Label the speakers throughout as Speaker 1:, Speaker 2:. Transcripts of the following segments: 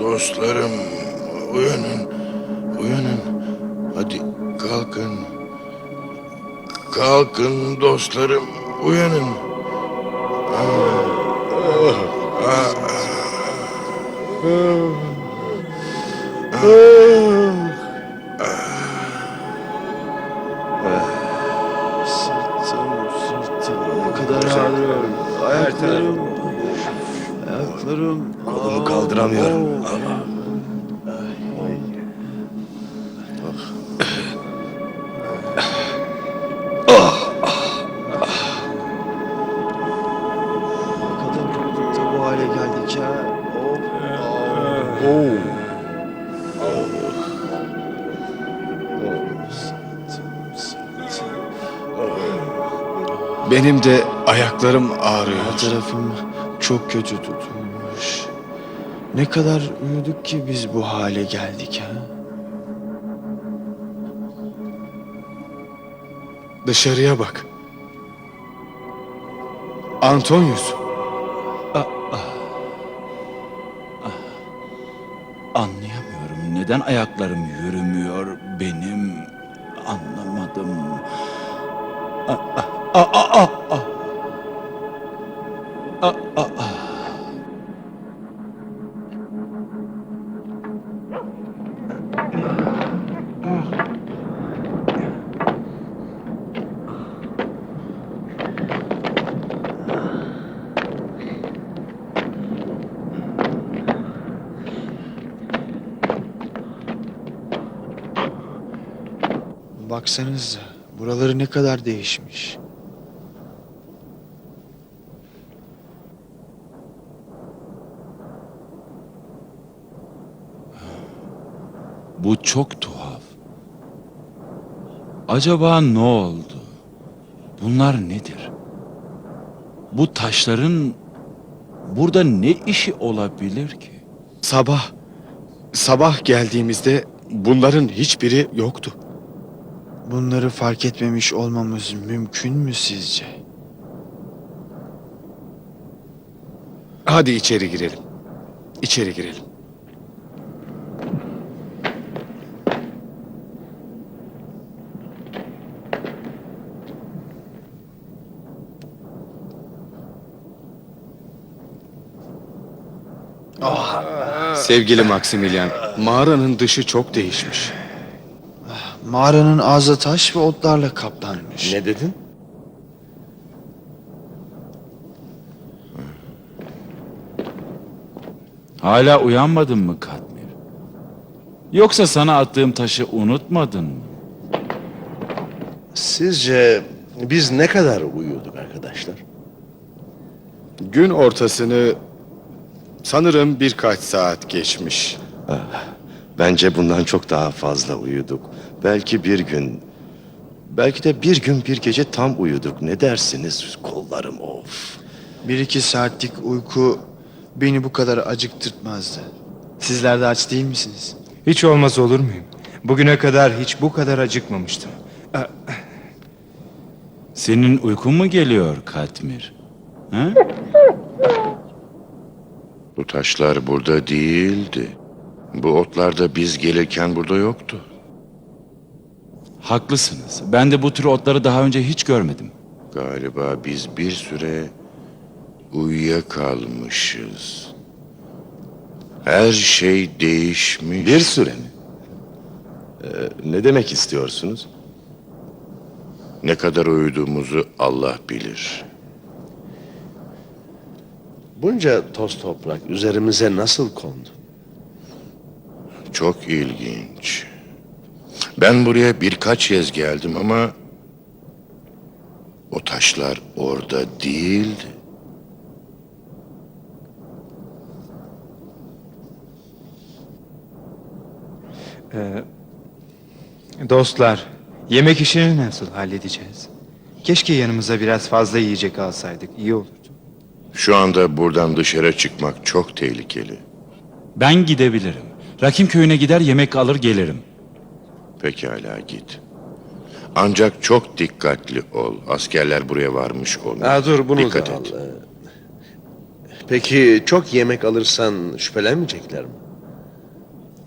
Speaker 1: dostlarım. Uyanın. Uyanın. Hadi kalkın. Kalkın dostlarım. Uyanın.
Speaker 2: Sırtım, sırtım ne kadar ağrıyor. Ayaklarım, ayaklarım.
Speaker 3: Kolumu kaldıramıyorum.
Speaker 2: Ne kadar olduk da bu hale geldik ya. Oh.
Speaker 3: Benim de ayaklarım ağrıyor.
Speaker 2: Her tarafım çok kötü tutulmuş. Ne kadar uyuduk ki biz bu hale geldik ha?
Speaker 3: Dışarıya bak. Antonius.
Speaker 4: Anlayamıyorum. Neden ayaklarım yürümüyor benim? Anlamadım. Aa, aa, aa, aa, aa. Aa, aa, aa.
Speaker 2: Baksanıza buraları ne kadar değişmiş.
Speaker 4: Bu çok tuhaf. Acaba ne oldu? Bunlar nedir? Bu taşların burada ne işi olabilir ki?
Speaker 3: Sabah. Sabah geldiğimizde bunların hiçbiri yoktu.
Speaker 2: Bunları fark etmemiş olmamız mümkün mü sizce?
Speaker 3: Hadi içeri girelim. İçeri girelim. Sevgili Maximilian, mağaranın dışı çok değişmiş.
Speaker 2: Mağaranın ağzı taş ve otlarla kaplanmış.
Speaker 5: Ne dedin?
Speaker 4: Hala uyanmadın mı Katmir? Yoksa sana attığım taşı unutmadın mı?
Speaker 5: Sizce biz ne kadar uyuyorduk arkadaşlar?
Speaker 3: Gün ortasını sanırım birkaç saat geçmiş.
Speaker 6: Bence bundan çok daha fazla uyuduk. Belki bir gün, belki de bir gün bir gece tam uyuduk. Ne dersiniz? Kollarım of.
Speaker 2: Bir iki saatlik uyku beni bu kadar acıktırtmazdı. Sizler de aç değil misiniz?
Speaker 7: Hiç olmaz olur muyum? Bugüne kadar hiç bu kadar acıkmamıştım.
Speaker 4: Senin uykun mu geliyor Katmir? Ha?
Speaker 1: Bu taşlar burada değildi. Bu otlar da biz gelirken burada yoktu.
Speaker 4: Haklısınız. Ben de bu tür otları daha önce hiç görmedim.
Speaker 1: Galiba biz bir süre uyuyakalmışız. Her şey değişmiş.
Speaker 6: Bir süre mi? Ee, ne demek istiyorsunuz?
Speaker 1: Ne kadar uyuduğumuzu Allah bilir.
Speaker 5: Bunca toz toprak üzerimize nasıl kondu?
Speaker 1: Çok ilginç. Ben buraya birkaç kez geldim ama o taşlar orada değildi.
Speaker 7: Dostlar, yemek işini nasıl halledeceğiz? Keşke yanımıza biraz fazla yiyecek alsaydık. iyi olurdu.
Speaker 1: Şu anda buradan dışarı çıkmak çok tehlikeli.
Speaker 4: Ben gidebilirim. Rakim köyüne gider yemek alır gelirim.
Speaker 1: Pekala git. Ancak çok dikkatli ol. Askerler buraya varmış olmalı.
Speaker 5: Aa, dur bunu
Speaker 1: Dikkat
Speaker 5: da
Speaker 1: et.
Speaker 5: Peki çok yemek alırsan şüphelenmeyecekler mi?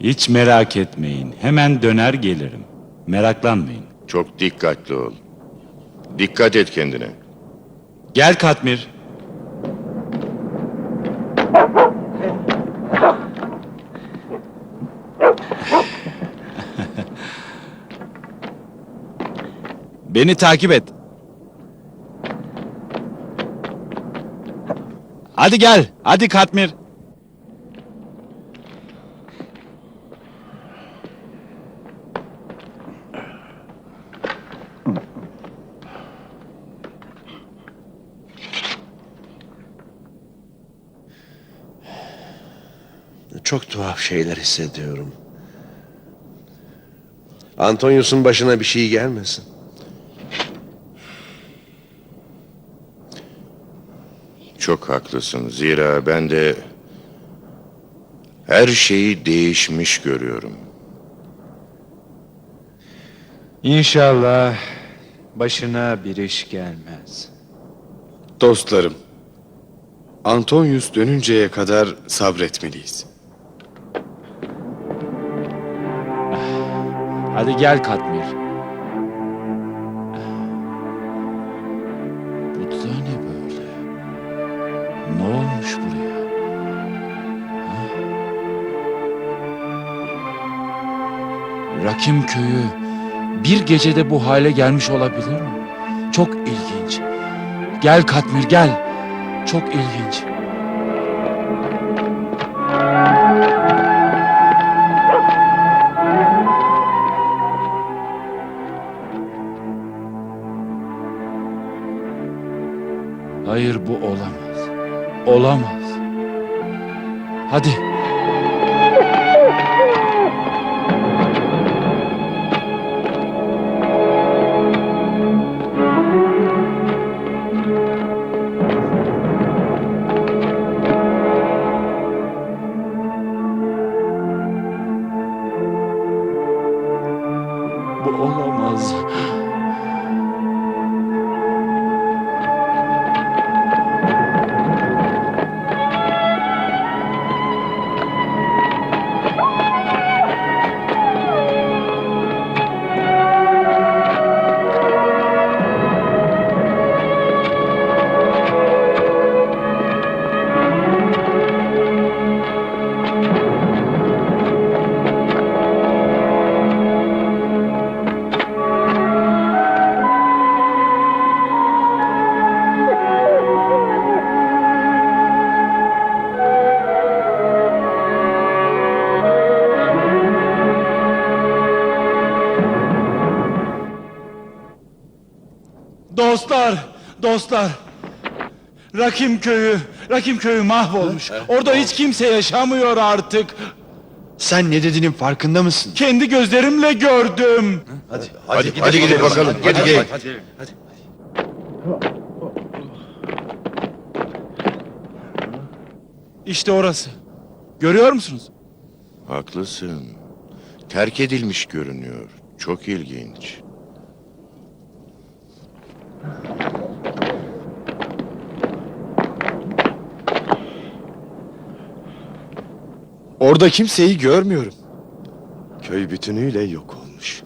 Speaker 4: Hiç merak etmeyin. Hemen döner gelirim. Meraklanmayın.
Speaker 1: Çok dikkatli ol. Dikkat et kendine.
Speaker 4: Gel Katmir. Beni takip et. Hadi gel. Hadi Katmir.
Speaker 5: Çok tuhaf şeyler hissediyorum. Antonius'un başına bir şey gelmesin.
Speaker 1: Çok haklısın. Zira ben de her şeyi değişmiş görüyorum.
Speaker 7: İnşallah başına bir iş gelmez.
Speaker 3: Dostlarım, Antonius dönünceye kadar sabretmeliyiz.
Speaker 4: Hadi gel Katmir. Rakim köyü bir gecede bu hale gelmiş olabilir mi? Çok ilginç. Gel Katmir gel. Çok ilginç. Hayır bu olamaz. Olamaz. Hadi. Dostlar, dostlar. Rakim köyü, Rakim köyü mahvolmuş. Orada hiç kimse yaşamıyor artık.
Speaker 2: Sen ne dediğinin farkında mısın?
Speaker 4: Kendi gözlerimle gördüm.
Speaker 1: Hadi, hadi, gidelim bakalım. Hadi, gel.
Speaker 4: İşte orası. Görüyor musunuz?
Speaker 1: Haklısın. Terk edilmiş görünüyor. Çok ilginç.
Speaker 3: Orada kimseyi görmüyorum.
Speaker 6: Köy bütünüyle yok olmuş.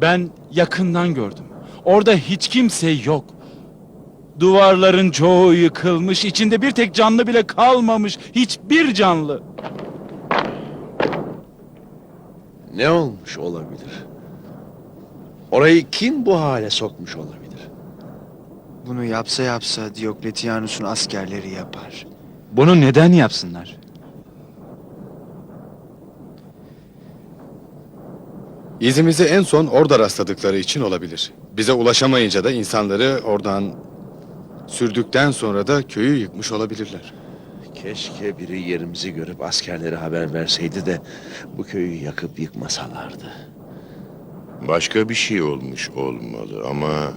Speaker 4: Ben yakından gördüm. Orada hiç kimse yok. Duvarların çoğu yıkılmış, içinde bir tek canlı bile kalmamış. Hiçbir canlı.
Speaker 5: Ne olmuş olabilir? Orayı kim bu hale sokmuş olabilir?
Speaker 2: Bunu yapsa yapsa Diokletianus'un askerleri yapar.
Speaker 7: Bunu neden yapsınlar?
Speaker 3: İzimizi en son orada rastladıkları için olabilir. Bize ulaşamayınca da insanları oradan sürdükten sonra da köyü yıkmış olabilirler.
Speaker 5: Keşke biri yerimizi görüp askerlere haber verseydi de bu köyü yakıp yıkmasalardı.
Speaker 1: Başka bir şey olmuş olmalı ama...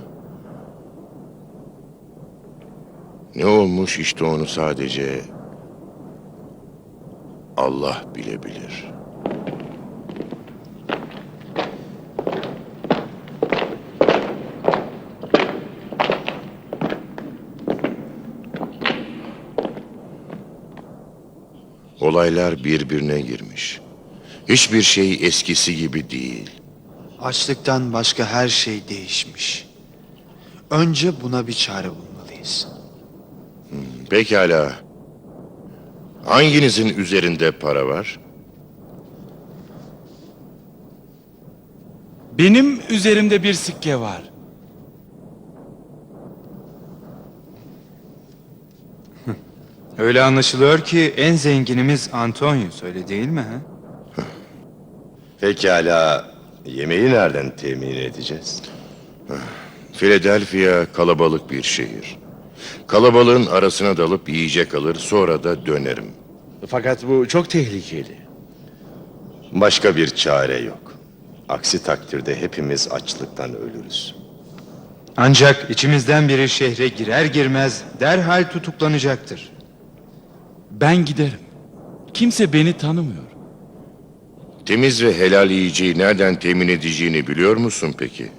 Speaker 1: Ne olmuş işte onu sadece... Allah bilebilir. Olaylar birbirine girmiş. Hiçbir şey eskisi gibi değil.
Speaker 2: Açlıktan başka her şey değişmiş. Önce buna bir çare bulmalıyız.
Speaker 1: Pekala. Hanginizin üzerinde para var?
Speaker 4: Benim üzerimde bir sikke var.
Speaker 7: Öyle anlaşılıyor ki en zenginimiz Antonius öyle değil mi? Ha?
Speaker 6: Pekala, yemeği nereden temin edeceğiz?
Speaker 1: Philadelphia kalabalık bir şehir. Kalabalığın arasına dalıp yiyecek alır sonra da dönerim.
Speaker 5: Fakat bu çok tehlikeli.
Speaker 6: Başka bir çare yok. Aksi takdirde hepimiz açlıktan ölürüz.
Speaker 7: Ancak içimizden biri şehre girer girmez derhal tutuklanacaktır.
Speaker 4: Ben giderim. Kimse beni tanımıyor.
Speaker 1: Temiz ve helal yiyeceği nereden temin edeceğini biliyor musun peki?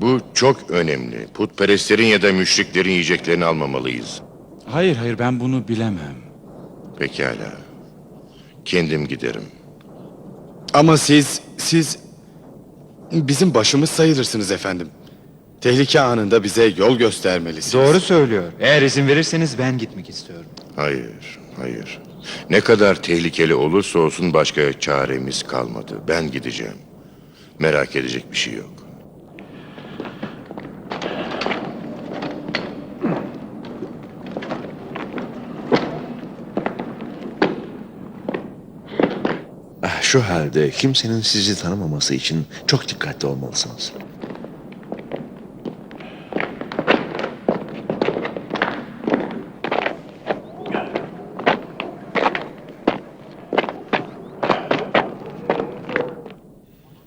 Speaker 1: Bu çok önemli. Putperestlerin ya da müşriklerin yiyeceklerini almamalıyız.
Speaker 4: Hayır hayır ben bunu bilemem.
Speaker 1: Pekala. Kendim giderim.
Speaker 3: Ama siz, siz bizim başımız sayılırsınız efendim. Tehlike anında bize yol göstermelisiniz.
Speaker 7: Doğru söylüyor. Eğer izin verirseniz ben gitmek istiyorum.
Speaker 1: Hayır, hayır. Ne kadar tehlikeli olursa olsun başka çaremiz kalmadı. Ben gideceğim. Merak edecek bir şey yok.
Speaker 5: Şu halde kimsenin sizi tanımaması için çok dikkatli olmalısınız.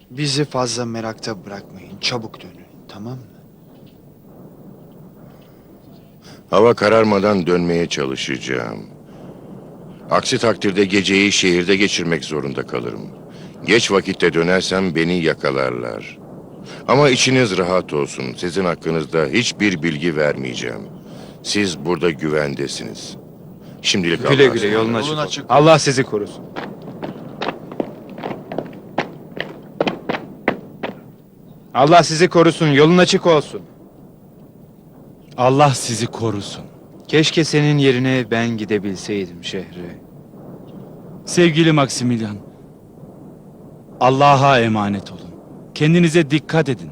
Speaker 2: Bizi fazla merakta bırakmayın. Çabuk dönün. Tamam mı?
Speaker 1: Hava kararmadan dönmeye çalışacağım. Aksi takdirde geceyi şehirde geçirmek zorunda kalırım. Geç vakitte dönersem beni yakalarlar. Ama içiniz rahat olsun. Sizin hakkınızda hiçbir bilgi vermeyeceğim. Siz burada güvendesiniz. Şimdilik
Speaker 7: Güle
Speaker 1: Allah'a
Speaker 7: güle yolun
Speaker 1: ısmarladık.
Speaker 7: açık,
Speaker 2: Yolun
Speaker 7: olsun.
Speaker 2: açık
Speaker 7: Allah sizi korusun. Allah sizi korusun, yolun açık olsun.
Speaker 4: Allah sizi korusun.
Speaker 7: Keşke senin yerine ben gidebilseydim şehre.
Speaker 4: Sevgili Maximilian. Allah'a emanet olun. Kendinize dikkat edin.